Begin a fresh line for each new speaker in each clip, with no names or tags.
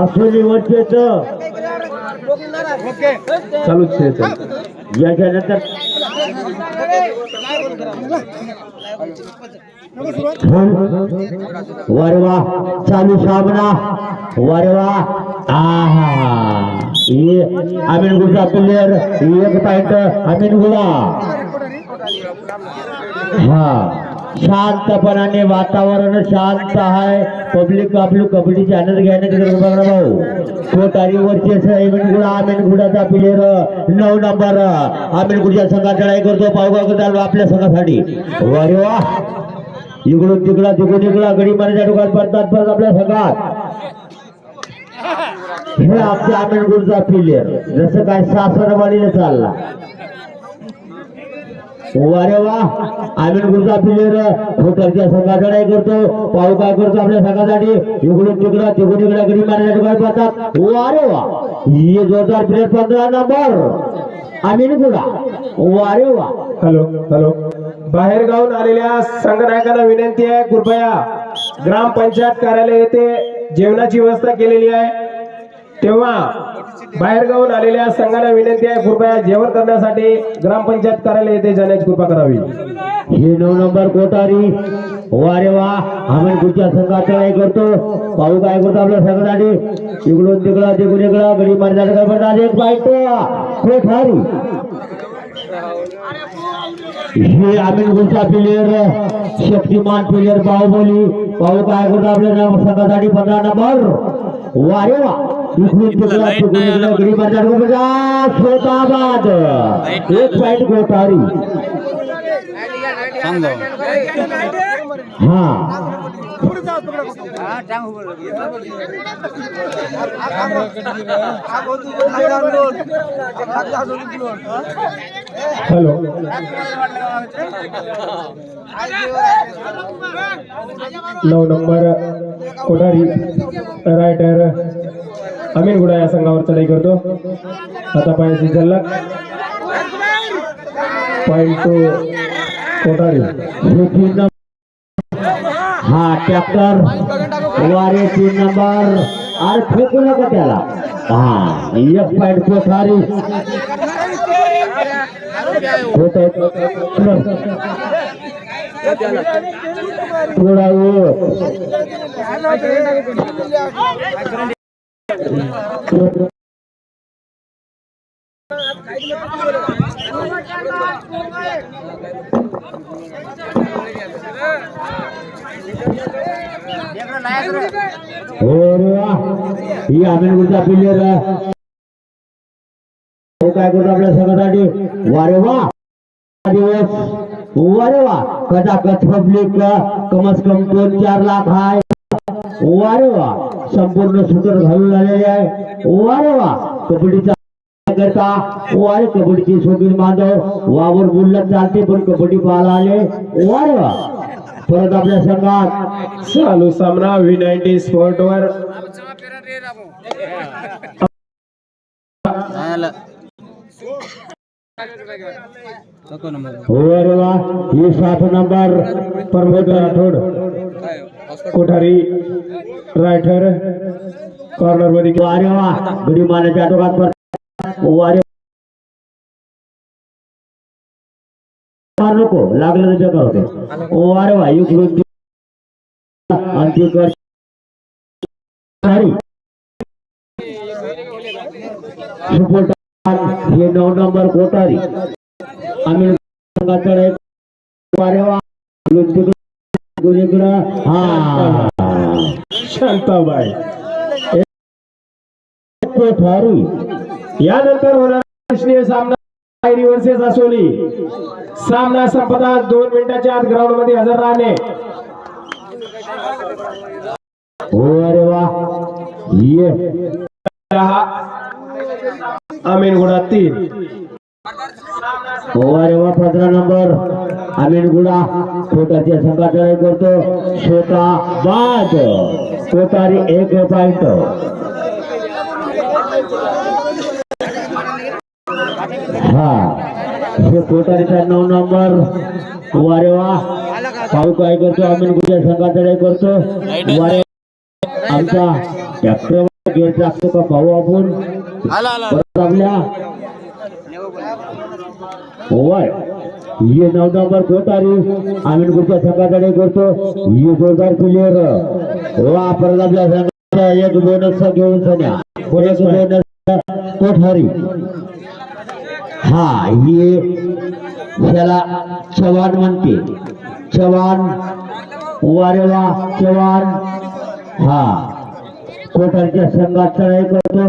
आसोली वंचित
चालूच
याच्यानंतर वरवा चालू सामना वरवा. आहा. ये अमीन गुडा प्लेयर एक पॉइंट अमीन गुडा हा. शांतपणाने वातावरण शांत आहे. पब्लिक आपली कबड्डीची आनंद घेण्याची बघा भाऊ. कोटारी वरचे अमीन गुडा अमीन गुडाचा प्लेअर नऊ नंबर आमिन गुडच्या संघात लढाई करतो. पावगाव करतो आपल्या संघासाठी. वर वा! इकडून तिकडा तिकडून इकडा गडी मारायच्या ठिकाणी पडतात परत आपल्या संघात. हे आपल्या आमिन गुडचा प्लेअर जसं काय सासरवाडीने चालला. वारे वा. आम्ही गुरुचा प्लेयर होटलच्या संघात करतो. पाहू काय करतो आपल्या संघासाठी. इकडून तिकडं तिकडून इकडे गडी मारण्याच्या काय पाहतात वारे वा. हे जोरदार प्लेयर पंधरा नंबर. आम्ही गुडा वारे वा.
Hello hello. बाहेर गावून आलेल्या संघनायकांना विनंती आहे कृपया ग्रामपंचायत कार्यालय येथे जेवणाची व्यवस्था केलेली आहे. तेव्हा बाहेरगावून आलेल्या संघाला विनंती आहे कृपया जेवण करण्यासाठी ग्रामपंचायत कार्यालय येथे जाण्याची कृपा करावी.
हे नऊ नंबर कोटारी वारे वा आम्ही पुढच्या संघात काय करतो. पाहू काय करतो आपल्या संघासाठी. इकडून तिकडं तिकडून इकडं गडी मारण्याचं काय म्हणतात एक बाईट कोठारी. हे आम्ही गुलचा प्लेयर शक्तिमान प्लेयर बाहुबली. पाहू काय करतो आपल्या संघासाठी. पंधरा नंबर वारे वा. इकडून तिकडं तिकडून इकडं गडी मारण्याचं काय म्हणतात श्रोताबाद एक पॉईंट कोठारी हा।
हॅलो। नऊ नंबर कोठारी रायटर अमीन गुडा या संघावर चढाई करतो. आता पायाची झल्लक पॉइंट टू कोठारी.
हा ट्रॅक्टर वारे तीन नंबर अरे फेकू नका त्याला. हा एक पॉईंट कोठारी. होत थोडा ही आम्ही गुडचा प्लेयर काय करतो आपल्या सगळ्यासाठी वारे वा. दिवस वारे वा कदाकच पब्लिक कमस कम दोन चार लाख आहे वारे वा संपूर्ण सुतर घालून आलेले आहे. वारे वा कबड्डीचा करता. वारे कबड्डीची शोभीन बांधव. वावर बोललं चालते पण कबड्डी पाहायला आले. वारे वा परत आपल्या संघात.
चालू सामना व्ही नाईन्टी स्पोर्ट वर
वा ही सात नंबर.
प्रमोद राठोड. कोठारी रायठर कॉर्नरमध्ये
अरे वा गडी मारण्याच्या आटोकात वारे मार नको लागलं तर बेकार होते. ओ अरे वा इकडून ति- कर हे नऊ नंबर कोठारी. आम्ही हा.
शांताबाई. यानंतर होणार राष्ट्रीय सामना वर्सेस असोली. सामना संपदा दोन मिनिटाच्या आत ग्राउंडमध्ये हजर राहणे.
हो अरे वा. ये.
अमीन गुडा तीन.
हो अरे वा पंधरा नंबर. अमीन गुडा कोटाच्या संघात लढाई करतो छोटा बाद कोटारी एक पॉइंट हा हे कोटारीचा नऊ नंबर वारे वा पाहू काय करतो अमीन गुडच्या संघात लढाई करतो वारे आमचा ट्रॅक्टर गेअर टाकतो का पाहू आपण परत आपल्या होय ये नऊ नंबर कोतारी? आम्ही कुठच्या संघाकडे करतो. ये जोरदार प्लेयर वापरला आपल्या संघाचा एक बोनस घेऊन सन्या. एक बोनस कोठारी. हा ये त्याला चव्हाण म्हणते. चव्हाण वारे वा चव्हाण. हा कोटारच्या संघात चढाई करतो.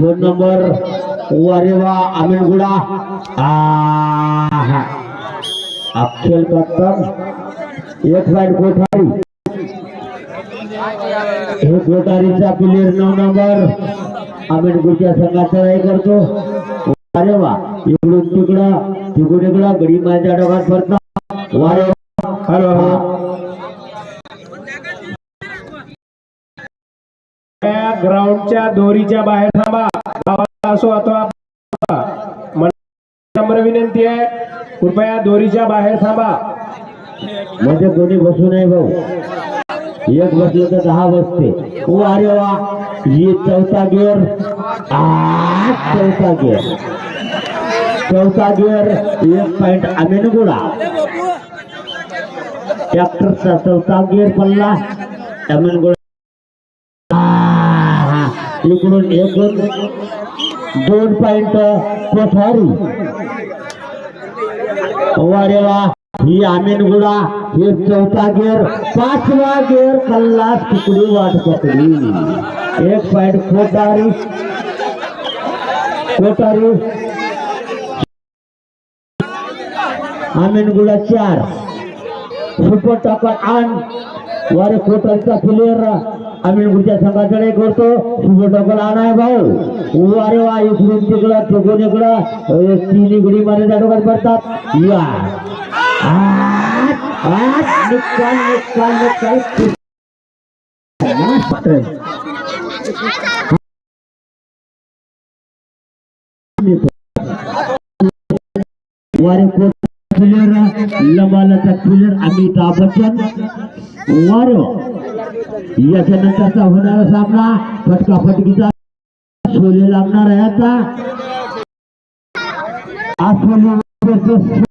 दोन नंबर वारेवा अमीनगुडा आहा. अक्षल कत्तम एक साइड कोठारी. हे कोठारीचा प्लेअर नऊ नंबर अमीनगुडच्या संघात चढाई करतो. अरे वा इकडून तिकडं तिकडून इकडं गडी माझ्या डोक्यात भरता वारे वा.
हॅलो ग्राउंडच्या दोरीच्या बाहेर थांबा. असो अथवा मला नम्र विनंती आहे कृपया दोरीच्या बाहेर थांबा.
म्हणजे कोणी बसू नये भाऊ. एक बसलं तर दहा बसते. ओ अरे वा ये चौथा गिअर चौथा गिअर चौथा गिअर एक पॉइंट अमेनगुडा. ट्रॅक्टरचा चौथा गिअर पडला. अमेनगुडा. इकडून एक दोन पॉइंट कोठारी. वारे वा ही आमेनगुडा हे चौथा गेअर पाचवा गेअर कल्लास तुकडी वाट पकडी एक पॉइंट कोठारी. कोठारी. आमेनगुडा चार. सुपर टॉकर आण. वारे कोठारीचा प्लेअर आम्ही आमेनगुडच्या संघाकडे करतो शुभ टोकला आणाय भाऊ. अरे वा इकडून तिकडं तिकडून इकडं. अ, तिन्ही गुडी मध्ये त्या डोक्यात पडतात. या. वारे कोट प्लेअर लंबालाचा प्लेअर अमिताभ बच्चन. वारो. याच्यानंतरचा होणारा सामना फटका फटकीचा शोले लागणार आहे आता. आज